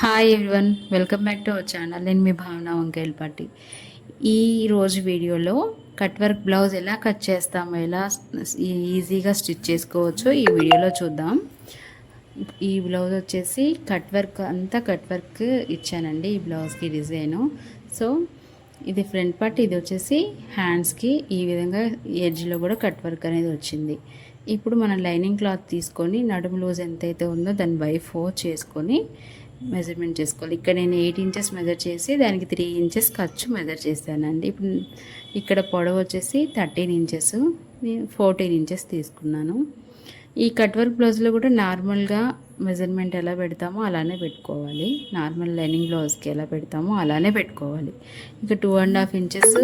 Hi everyone welcome back to our channel నేను మీ భావన వంకాయలపాటి ఈ రోజు వీడియోలో కట్ వర్క్ బ్లౌజ్ ఎలా కట్ చేస్తామో ఎలా ఈజీగా స్టిచ్ చేసుకోవచ్చో ఈ వీడియోలో చూద్దాం. ఈ బ్లౌజ్ వచ్చేసి కట్ వర్క్ అంతా కట్ వర్క్ ఇచ్చానండి ఈ బ్లౌజ్కి డిజైను. సో ఇది ఫ్రంట్ పార్ట్ ఇది వచ్చేసి హ్యాండ్స్కి ఈ విధంగా ఎడ్జ్లో కూడా కట్ వర్క్ అనేది వచ్చింది. ఇప్పుడు మనం లైనింగ్ క్లాత్ తీసుకొని నడుము లూజ్ ఎంతైతే ఉందో దాన్ని బై ఫోర్ చేసుకొని మెజర్మెంట్ చేసుకోవాలి. ఇక్కడ నేను ఎయిట్ ఇంచెస్ మెజర్ చేసి దానికి త్రీ ఇంచెస్ ఖర్చు మెజర్ చేశానండి ఇప్పుడు ఇక్కడ పొడవు వచ్చేసి థర్టీన్ ఇంచెస్ నేను ఫోర్టీన్ ఇంచెస్ తీసుకున్నాను. ఈ కట్ వర్క్ బ్లౌజ్లో కూడా నార్మల్గా మెజర్మెంట్ ఎలా పెడతామో అలానే పెట్టుకోవాలి. నార్మల్ లైనింగ్ బ్లౌజ్కి ఎలా పెడతామో అలానే పెట్టుకోవాలి. ఇక two and half inches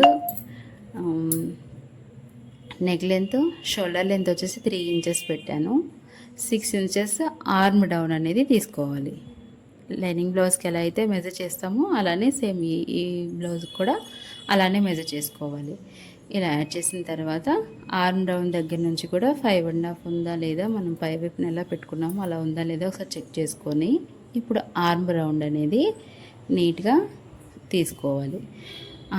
neck length shoulder length వచ్చేసి త్రీ ఇంచెస్ పెట్టాను. సిక్స్ ఇంచెస్ ఆర్మ్ డౌన్ అనేది తీసుకోవాలి. లైనింగ్ బ్లౌజ్కి ఎలా అయితే మెజర్ చేస్తామో అలానే సేమ్ ఈ ఈ బ్లౌజ్ కూడా అలానే మెజర్ చేసుకోవాలి. ఇలా యాడ్ చేసిన తర్వాత ఆర్మ్ డౌన్ దగ్గర నుంచి కూడా ఫైవ్ అండ్ హాఫ్ ఉందా లేదా మనం పై వైపున ఎలా పెట్టుకున్నామో అలా ఉందా లేదా ఒకసారి చెక్ చేసుకొని ఇప్పుడు ఆర్మ్ రౌండ్ అనేది నీట్గా తీసుకోవాలి.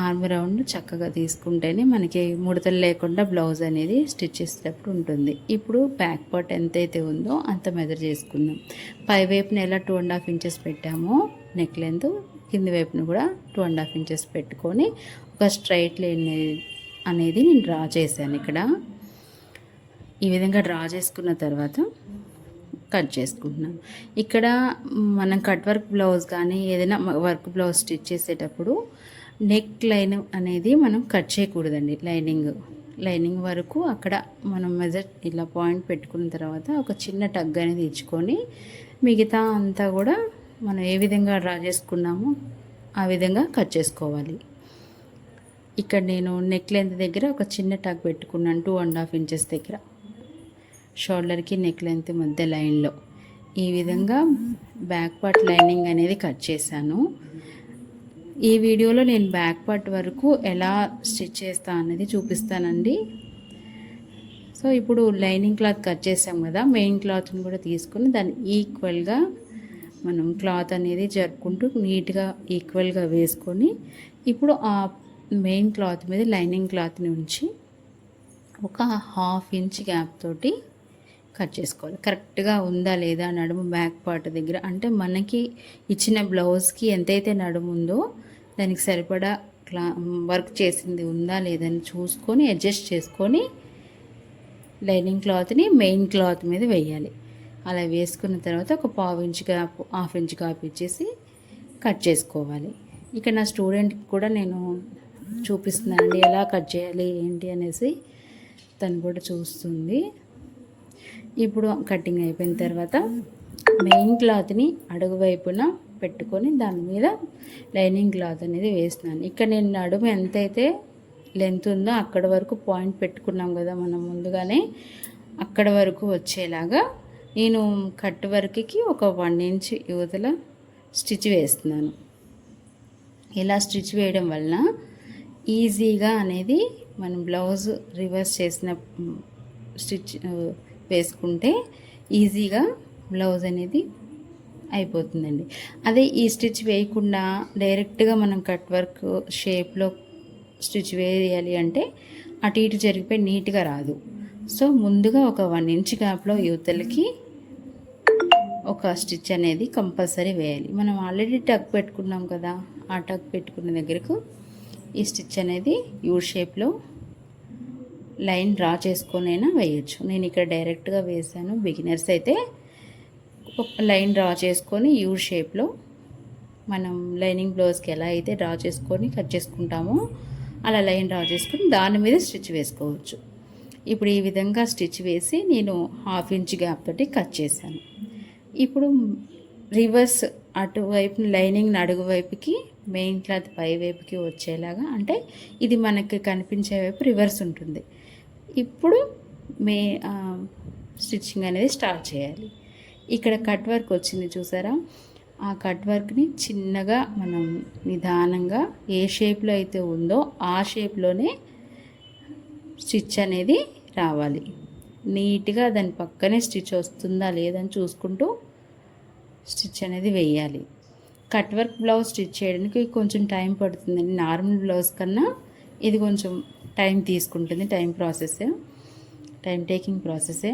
ఆర్మ్ రౌండ్ చక్కగా తీసుకుంటేనే మనకి ముడతలు లేకుండా బ్లౌజ్ అనేది స్టిచ్ చేసేటప్పుడు ఉంటుంది. ఇప్పుడు బ్యాక్ పార్ట్ ఎంతైతే ఉందో అంత మెజర్ చేసుకుందాం. పై వైపున ఎలా టూ అండ్ హాఫ్ ఇంచెస్ పెట్టామో నెక్ లెంత్ కింది వైపున కూడా టూ అండ్ హాఫ్ ఇంచెస్ పెట్టుకొని ఒక స్ట్రైట్ లైన్ అనేది నేను డ్రా చేశాను ఇక్కడ. ఈ విధంగా డ్రా చేసుకున్న తర్వాత కట్ చేసుకుంటున్నాను ఇక్కడ మనం కట్ వర్క్ బ్లౌజ్ కానీ ఏదైనా వర్క్ బ్లౌజ్ స్టిచ్ చేసేటప్పుడు నెక్ లైన్ అనేది మనం కట్ చేయకూడదండి. లైనింగ్ లైనింగ్ వరకు అక్కడ మనం మెజర్ ఇలా పాయింట్ పెట్టుకున్న తర్వాత ఒక చిన్న టగ్ అనేది ఇచ్చుకొని మిగతా అంతా కూడా మనం ఏ విధంగా డ్రా చేసుకున్నామో ఆ విధంగా కట్ చేసుకోవాలి. ఇక్కడ నేను నెక్ లెంత్ దగ్గర ఒక చిన్న టగ్ పెట్టుకున్నాను టూ అండ్ హాఫ్ ఇంచెస్ దగ్గర. షోల్డర్కి నెక్ లెంత్ మధ్య లైన్లో. ఈ విధంగా బ్యాక్ పార్ట్ లైనింగ్ అనేది కట్ చేశాను. ఈ వీడియోలో నేను బ్యాక్ పార్ట్ వరకు ఎలా స్టిచ్ చేస్తా అనేది చూపిస్తానండి. సో ఇప్పుడు లైనింగ్ క్లాత్ కట్ చేసాం కదా మెయిన్ క్లాత్ని కూడా తీసుకుని దాన్ని ఈక్వల్గా మనం క్లాత్ అనేది జరుపుకుంటూ నీట్గా ఈక్వల్గా వేసుకొని ఇప్పుడు ఆ మెయిన్ క్లాత్ మీద లైనింగ్ క్లాత్ని ఉంచి ఒక హాఫ్ ఇంచ్ గ్యాప్ తోటి కట్ చేసుకోవాలి. కరెక్ట్గా ఉందా లేదా నడుము బ్యాక్ పార్ట్ దగ్గర? అంటే మనకి ఇచ్చిన బ్లౌజ్కి ఎంతైతే నడుము ఉందో దానికి సరిపడా క్లా వర్క్ చేసింది ఉందా లేదని చూసుకొని అడ్జస్ట్ చేసుకొని లైనింగ్ క్లాత్ని మెయిన్ క్లాత్ మీద వేయాలి. అలా వేసుకున్న తర్వాత ఒక పావు inch gap half inch gap ఇచ్చేసి కట్ చేసుకోవాలి. ఇక నా స్టూడెంట్కి కూడా నేను చూపిస్తున్నానండి ఎలా కట్ చేయాలి ఏంటి అనేసి తను కూడా చూస్తుంది. ఇప్పుడు కటింగ్ అయిపోయిన తర్వాత మెయిన్ క్లాత్ని అడుగు వైపున పెట్టుకొని దాని మీద లైనింగ్ క్లాత్ అనేది వేస్తున్నాను. ఇక్కడ నేను నడుము ఎంతైతే లెంత్ ఉందో అక్కడ వరకు పాయింట్ పెట్టుకున్నాం కదా మనం ముందుగానే అక్కడ వరకు వచ్చేలాగా నేను కట్ వర్క్కి ఒక వన్ ఇంచ్ యువతల స్టిచ్ వేస్తున్నాను. ఇలా స్టిచ్ వేయడం వలన ఈజీగా అనేది మనం బ్లౌజ్ రివర్స్ చేసిన స్టిచ్ వేసుకుంటే ఈజీగా బ్లౌజ్ అనేది అయిపోతుందండి. అదే ఈ స్టిచ్ వేయకుండా డైరెక్ట్గా మనం కట్ వర్క్ షేప్లో స్టిచ్ వేయాలి అంటే అటు ఇటు జరిగిపోయి నీట్గా రాదు. సో ముందుగా ఒక వన్ ఇంచ్ గ్యాప్లో యువతలకి ఒక స్టిచ్ అనేది కంపల్సరీ వేయాలి. మనం ఆల్రెడీ టక్ పెట్టుకున్నాం కదా ఆ టక్ పెట్టుకున్న దగ్గరకు ఈ స్టిచ్ అనేది యూ షేప్లో లైన్ డ్రా చేసుకొనైనా వేయచ్చు. నేను ఇక్కడ డైరెక్ట్గా వేసాను బిగినర్స్ అయితే లైన్ డ్రా చేసుకొని యూ షేప్లో మనం లైనింగ్ బ్లౌజ్కి ఎలా అయితే డ్రా చేసుకొని కట్ చేసుకుంటామో అలా లైన్ డ్రా చేసుకొని దాని మీద స్టిచ్ వేసుకోవచ్చు. ఇప్పుడు ఈ విధంగా స్టిచ్ వేసి నేను హాఫ్ ఇంచ్ గ్యాప్ తోటి కట్ చేశాను. ఇప్పుడు రివర్స్ అటువైపు లైనింగ్ అడుగు వైపుకి మెయిన్ క్లాత్ పై వైపుకి వచ్చేలాగా అంటే ఇది మనకి కనిపించే వైపు రివర్స్ ఉంటుంది. ఇప్పుడు మే స్టిచ్చింగ్ అనేది స్టార్ట్ చేయాలి. ఇక్కడ కట్ వర్క్ వచ్చింది చూసారా? ఆ కట్ వర్క్ని చిన్నగా మనం నిదానంగా ఏ షేప్లో అయితే ఉందో ఆ షేప్లోనే స్టిచ్ అనేది రావాలి. నీట్గా దాని పక్కనే స్టిచ్ వస్తుందా లేదని చూసుకుంటూ స్టిచ్ అనేది వేయాలి. కట్ వర్క్ బ్లౌజ్ స్టిచ్ చేయడానికి కొంచెం టైం పడుతుందండి. నార్మల్ బ్లౌజ్ కన్నా ఇది కొంచెం టైం తీసుకుంటుంది టైం ప్రాసెస్ టైం టేకింగ్ ప్రాసెసే.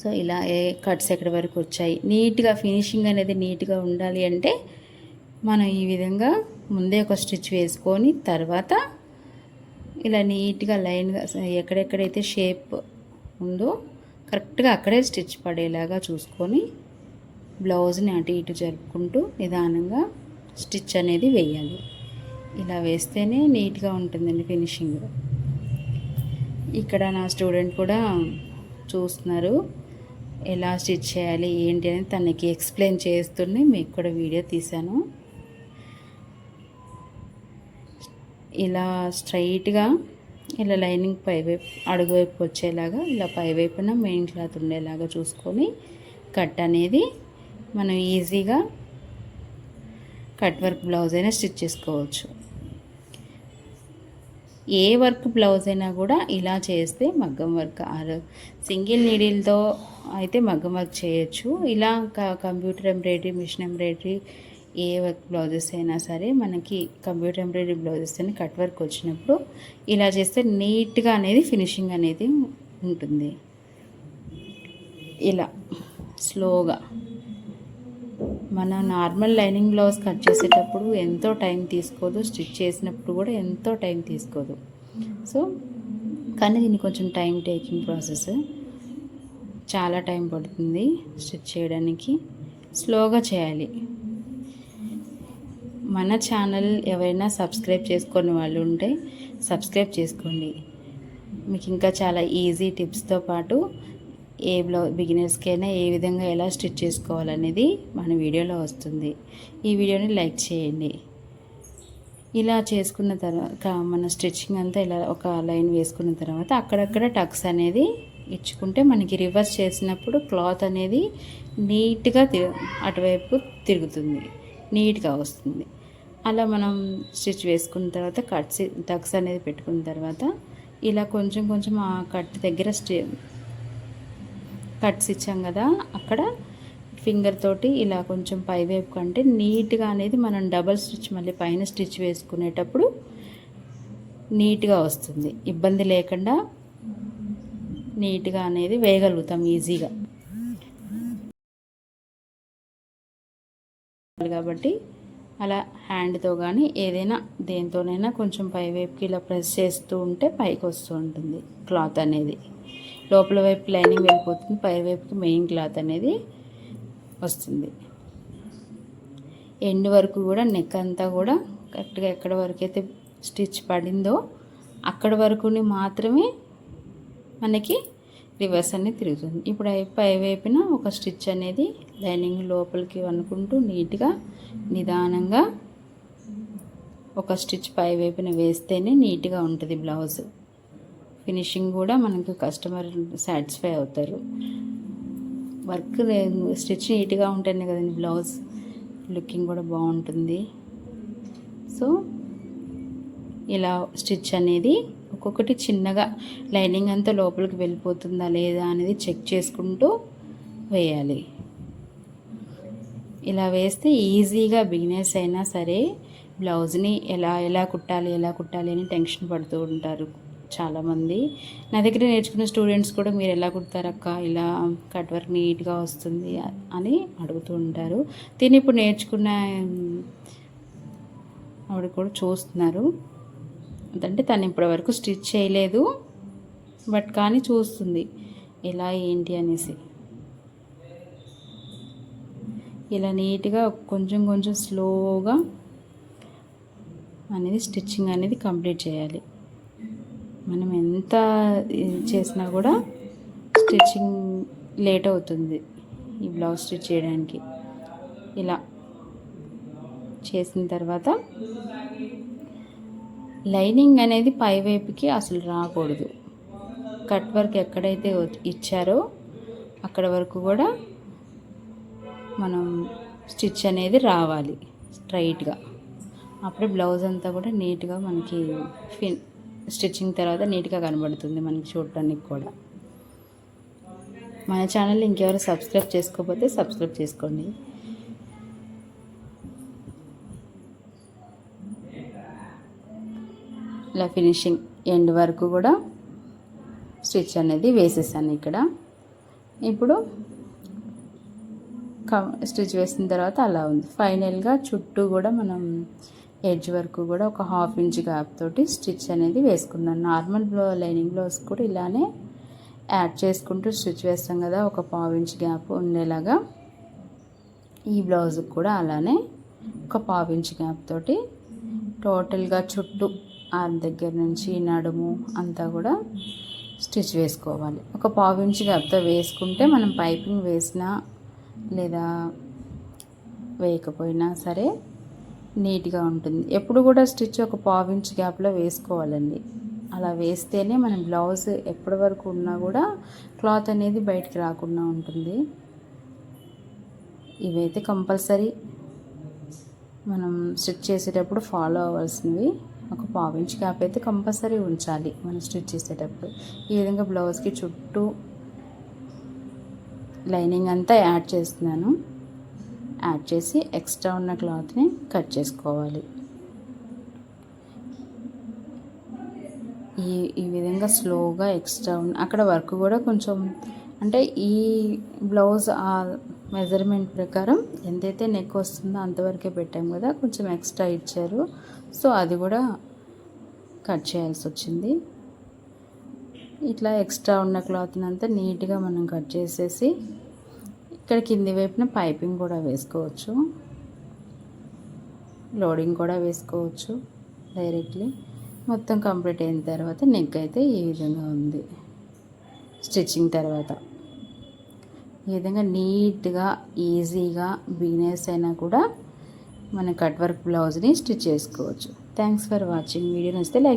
సో ఇలా ఏ కట్స్ ఎక్కడి వరకు వచ్చాయి? నీట్గా ఫినిషింగ్ అనేది నీట్గా ఉండాలి అంటే మనం ఈ విధంగా ముందే ఒక స్టిచ్ వేసుకొని తర్వాత ఇలా నీట్గా లైన్గా ఎక్కడెక్కడైతే షేప్ ఉందో కరెక్ట్గా అక్కడే స్టిచ్ పడేలాగా చూసుకొని బ్లౌజ్ని అటు ఇటు జరుపుకుంటూ నిదానంగా స్టిచ్ అనేది వేయాలి. ఇలా వేస్తేనే నీట్గా ఉంటుందండి ఫినిషింగ్. ఇక్కడ నా స్టూడెంట్ కూడా చూస్తున్నారు ఎలా స్టిచ్ చేయాలి ఏంటి అని తనకి ఎక్స్ప్లెయిన్ చేస్తూనే మీకు కూడా వీడియో తీశాను. ఇలా స్ట్రైట్గా ఇలా లైనింగ్ పైవైపు అడుగువైపు వచ్చేలాగా ఇలా పైవైపున మెయిన్ క్లాత్ ఉండేలాగా చూసుకొని కట్ అనేది మనం ఈజీగా కట్ వర్క్ బ్లౌజ్ అయినా స్టిచ్ చేసుకోవచ్చు. ఏ వర్క్ బ్లౌజ్ అయినా కూడా ఇలా చేస్తే మగ్గం వర్క్ ఆర్ సింగిల్ నీడిల్తో అయితే మగ్గం వర్క్ చేయొచ్చు. ఇలా కంప్యూటర్ ఎంబ్రాయిడరీ మిషన్ ఎంబ్రాయిడరీ ఏ వర్క్ బ్లౌజెస్ అయినా సరే మనకి కంప్యూటర్ ఎంబ్రాయిడరీ బ్లౌజెస్ అని కట్ వర్క్ వచ్చినప్పుడు ఇలా చేస్తే నీట్గా అనేది ఫినిషింగ్ అనేది ఉంటుంది. ఇలా స్లోగా మన నార్మల్ లైనింగ్ బ్లౌజ్ కట్ చేసేటప్పుడు ఎంతో టైం తీసుకోదు స్టిచ్ చేసినప్పుడు కూడా ఎంతో టైం తీసుకోదు. సో కానీ దీన్ని కొంచెం టైం టేకింగ్ ప్రాసెస్. చాలా టైం పడుతుంది స్టిచ్ చేయడానికి. స్లోగా చేయాలి. మన ఛానల్ ఎవరైనా సబ్స్క్రైబ్ చేసుకునే వాళ్ళు ఉంటే సబ్స్క్రైబ్ చేసుకోండి. మీకు ఇంకా చాలా ఈజీ టిప్స్తో పాటు ఏ బ్లౌజ్ బిగినర్స్కైనా ఏ విధంగా ఎలా స్టిచ్ చేసుకోవాలనేది మన వీడియోలో వస్తుంది. ఈ వీడియోని లైక్ చేయండి. ఇలా చేసుకున్న తర్వాత మన స్టిచ్చింగ్ అంతా ఇలా ఒక లైన్ వేసుకున్న తర్వాత అక్కడక్కడ టక్స్ అనేది ఇచ్చుకుంటే మనకి రివర్స్ చేసినప్పుడు క్లాత్ అనేది నీట్గా తి అటువైపు తిరుగుతుంది. నీట్గా వస్తుంది. అలా మనం స్టిచ్ వేసుకున్న తర్వాత కట్స్ టక్స్ అనేది పెట్టుకున్న తర్వాత ఇలా కొంచెం కొంచెం ఆ కట్ దగ్గర స్టి కట్స్ ఇచ్చాం కదా అక్కడ ఫింగర్ తోటి ఇలా కొంచెం పైవైపు కంటే నీట్గా అనేది మనం డబల్ స్టిచ్ మళ్ళీ పైన స్టిచ్ వేసుకునేటప్పుడు నీట్గా వస్తుంది. ఇబ్బంది లేకుండా నీట్గా అనేది వేయగలుగుతాం ఈజీగా. కాబట్టి అలా హ్యాండ్తో కానీ ఏదైనా దేంతోనైనా కొంచెం పైవైపుకి ఇలా ప్రెస్ చేస్తూ ఉంటే పైకి వస్తూ ఉంటుంది క్లాత్ అనేది. లోపల వైపు లైనింగ్ వెళ్ళిపోతుంది పై వైపుకి మెయిన్ క్లాత్ అనేది వస్తుంది. ఎండ్ వరకు కూడా నెక్ అంతా కూడా కరెక్ట్గా ఎక్కడ వరకు అయితే స్టిచ్ పడిందో అక్కడ వరకుని మాత్రమే మనకి రివర్స్ అనేది తిరుగుతుంది. ఇప్పుడు పై వైపున ఒక స్టిచ్ అనేది లైనింగ్ లోపలికి అనుకుంటూ నీట్గా నిదానంగా ఒక స్టిచ్ పై వైపున వేస్తేనే నీట్గా ఉంటుంది బ్లౌజ్ ఫినిషింగ్ కూడా మనకు కస్టమర్ సాటిస్ఫై అవుతారు. వర్క్ స్టిచ్ నీట్గా ఉంటేనే కదండి బ్లౌజ్ లుకింగ్ కూడా బాగుంటుంది. సో ఇలా స్టిచ్ అనేది ఒక్కొక్కటి చిన్నగా లైనింగ్ అంతా లోపలికి వెళ్ళిపోతుందా లేదా అనేది చెక్ చేసుకుంటూ వేయాలి. ఇలా వేస్తే ఈజీగా బిగినర్స్ అయినా సరే బ్లౌజ్ని ఎలా ఎలా కుట్టాలి ఎలా కుట్టాలి అని టెన్షన్ పడుతూ ఉంటారు. చాలామంది. నా దగ్గర నేర్చుకున్న స్టూడెంట్స్ కూడా మీరు ఎలా కుడతారక్క ఇలా కట్ వర్క్ నీట్గా వస్తుంది అని అడుగుతూ ఉంటారు. దీన్ని ఇప్పుడు నేర్చుకున్న ఆవిడ కూడా చూస్తున్నారు. అంటే తను ఇప్పటి వరకు స్టిచ్ చేయలేదు బట్ కానీ చూస్తుంది. ఎలా ఏంటి అనేసి. ఇలా నీట్గా కొంచెం కొంచెం స్లోగా అనేది స్టిచ్చింగ్ అనేది కంప్లీట్ చేయాలి. మనం ఎంత చేసినా కూడా స్టిచ్చింగ్ లేట్ అవుతుంది ఈ బ్లౌజ్ స్టిచ్ చేయడానికి. ఇలా చేసిన తర్వాత లైనింగ్ అనేది పై వైపుకి అసలు రాకూడదు. కట్ వర్క్ ఎక్కడైతే ఇచ్చారో అక్కడ వరకు కూడా మనం స్టిచ్ అనేది రావాలి స్ట్రైట్గా. అప్పుడే బ్లౌజ్ అంతా కూడా నీట్గా మనకి ఫిన్ స్టిచ్చింగ్ తర్వాత నీట్గా కనబడుతుంది మనకి చూడటానికి కూడా. మన ఛానల్ ఇంకెవరు సబ్స్క్రైబ్ చేసుకోకపోతే సబ్స్క్రైబ్ చేసుకోండి. ఇలా ఫినిషింగ్ ఎండ్ వరకు కూడా స్టిచ్ అనేది వేసేసాను ఇక్కడ. ఇప్పుడు స్టిచ్ వేసిన తర్వాత అలా ఉంది. ఫైనల్గా చుట్టూ కూడా మనం ఎడ్జ్ వరకు కూడా ఒక హాఫ్ ఇంచ్ గ్యాప్ తోటి స్టిచ్ అనేది వేసుకున్నాను. నార్మల్ బ్లౌ లైనింగ్ బ్లౌజ్ కూడా ఇలానే యాడ్ చేసుకుంటూ స్టిచ్ వేస్తాం కదా ఒక పావు ఇంచ్ గ్యాప్ ఉండేలాగా. ఈ బ్లౌజ్కి కూడా అలానే ఒక పావు ఇంచ్ గ్యాప్ తోటి టోటల్గా చుట్టూ ఆర్మ్ దగ్గర నుంచి నడుము అంతా కూడా స్టిచ్ వేసుకోవాలి. ఒక పావు ఇంచ్ గ్యాప్తో వేసుకుంటే మనం పైపింగ్ వేసినా లేదా వేయకపోయినా సరే నీట్గా ఉంటుంది. ఎప్పుడు కూడా స్టిచ్ ఒక పావించ్ గ్యాప్లో వేసుకోవాలండి. అలా వేస్తేనే మనం బ్లౌజ్ ఎప్పటి వరకు ఉన్నా కూడా క్లాత్ అనేది బయటికి రాకుండా ఉంటుంది. ఇవైతే కంపల్సరీ. మనం స్టిచ్ చేసేటప్పుడు ఫాలో అవ్వాల్సినవి. ఒక పావించ్ గ్యాప్ అయితే కంపల్సరీ ఉంచాలి మనం స్టిచ్ చేసేటప్పుడు. ఈ విధంగా బ్లౌజ్కి చుట్టూ లైనింగ్ అంతా యాడ్ చేస్తున్నాను. యాడ్ చేసి ఎక్స్ట్రా ఉన్న క్లాత్ని కట్ చేసుకోవాలి. ఈ ఈ విధంగా స్లోగా ఎక్స్ట్రా ఉన్న అక్కడ వర్క్ కూడా కొంచెం అంటే ఈ బ్లౌజ్ ఆ మెజర్మెంట్ ప్రకారం ఎంతైతే నెక్ వస్తుందో అంతవరకే పెట్టాం కదా కొంచెం ఎక్స్ట్రా ఇచ్చారు. సో అది కూడా కట్ చేయాల్సి వచ్చింది. ఇట్లా ఎక్స్ట్రా ఉన్న క్లాత్ని అంతా నీట్గా మనం కట్ చేసేసి ఇక్కడ కింది వైపున పైపింగ్ కూడా వేసుకోవచ్చు. లోడింగ్ కూడా వేసుకోవచ్చు డైరెక్ట్లీ. మొత్తం కంప్లీట్ అయిన తర్వాత నెక్ అయితే ఈ విధంగా ఉంది. స్టిచ్చింగ్ తర్వాత. ఈ విధంగా నీట్గా ఈజీగా బిగినర్స్ అయినా కూడా మన కట్ వర్క్ బ్లౌజ్ని స్టిచ్ చేసుకోవచ్చు. థ్యాంక్స్ ఫర్ వాచింగ్ వీడియో నచ్చితే లైక్